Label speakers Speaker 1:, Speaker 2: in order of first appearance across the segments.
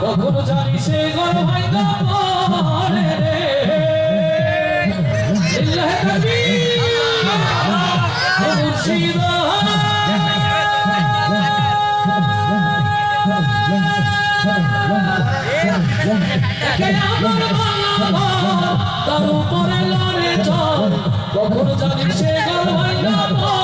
Speaker 1: কখনো জানি সে গর ভাই না পড়ে রে তার উপরে লড়ে চাঁদ কখনো জানি সে গর ভাই না।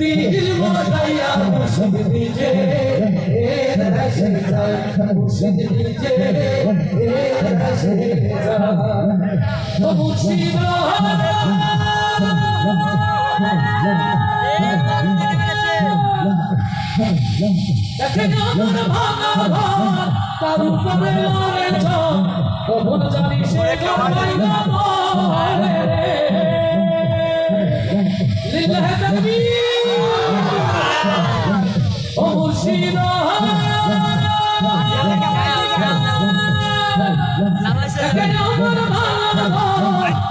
Speaker 1: মজাইয়া রে দিল মজাইয়া এর কাছে যাই মুর্শিদ নিজে এর কাছে যাই ও দেখেন আমার ভাঙা তার উপরে লড়ে চোখ, কখন জানি সে গড়াই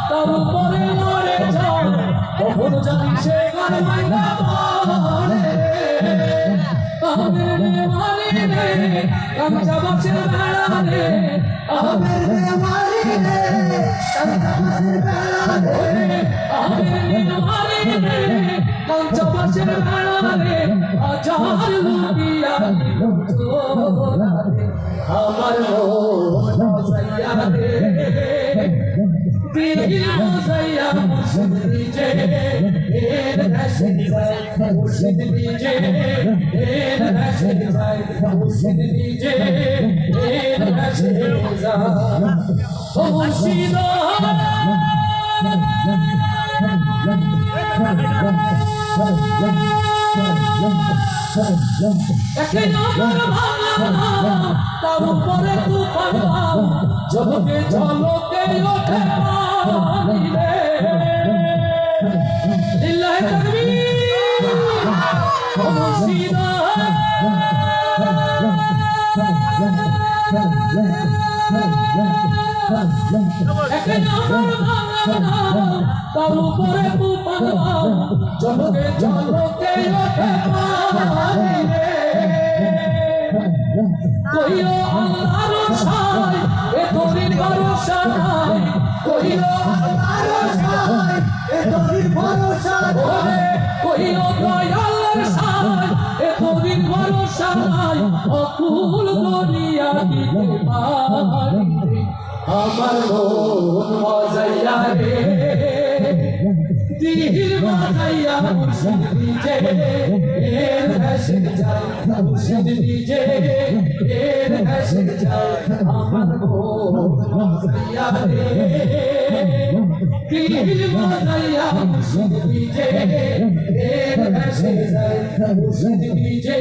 Speaker 1: তার উপরে মরে রে। কাঁচা মাছের বেড়া রে আমের দেওয়ারি রে কাঁচা মাছের বেড়া রে আমের দেওয়ারি রে কাঁচা মাছের বেড়া রে হাজার লুটিয়া। আমার মজাইয়া রে দিল মজাইয়া মুর্শিদ নিজে এর কাছে যায় মুর্শিদ নিজে এর কাছে যায় মুর্শিদ নিজে এর কাছে যায় ও মুর্শিদ আমার ভাঙা তার উপরে তুফান জলকে জলকে ওঠে রে লিল্লাহি তাকবীর মুর্শিদ একে ভাঙা তার উপরে জলকে জলকে ওঠে পানি রে কইও আল্লাহর সাই এ তোরির ভরসা নাই কইও আল্লাহর সাই এ তোরির ভরসা নাই কইও দয়ালের সাই এ তোরির ভরসা নাই অকুল দুনিয়া দিতে পারি আমার মন মজাইয়া রে। দিল মজাইয়া মুর্শিদ দিজে এর কাছে যায় মুর্শিদ দিজে এর কাছে যায় আমার রে দিল মজাইয়া মুর্শিদ নিজে এর কাছে যায় মুর্শিদ নিজে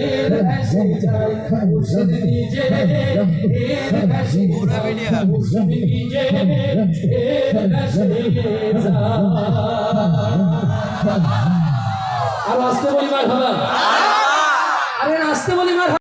Speaker 1: এর কাছে যায় মুর্শিদ নিজে এর কাছে যায় মুর্শিদ নিজে এর কাছে যায় আরও আসতে বলি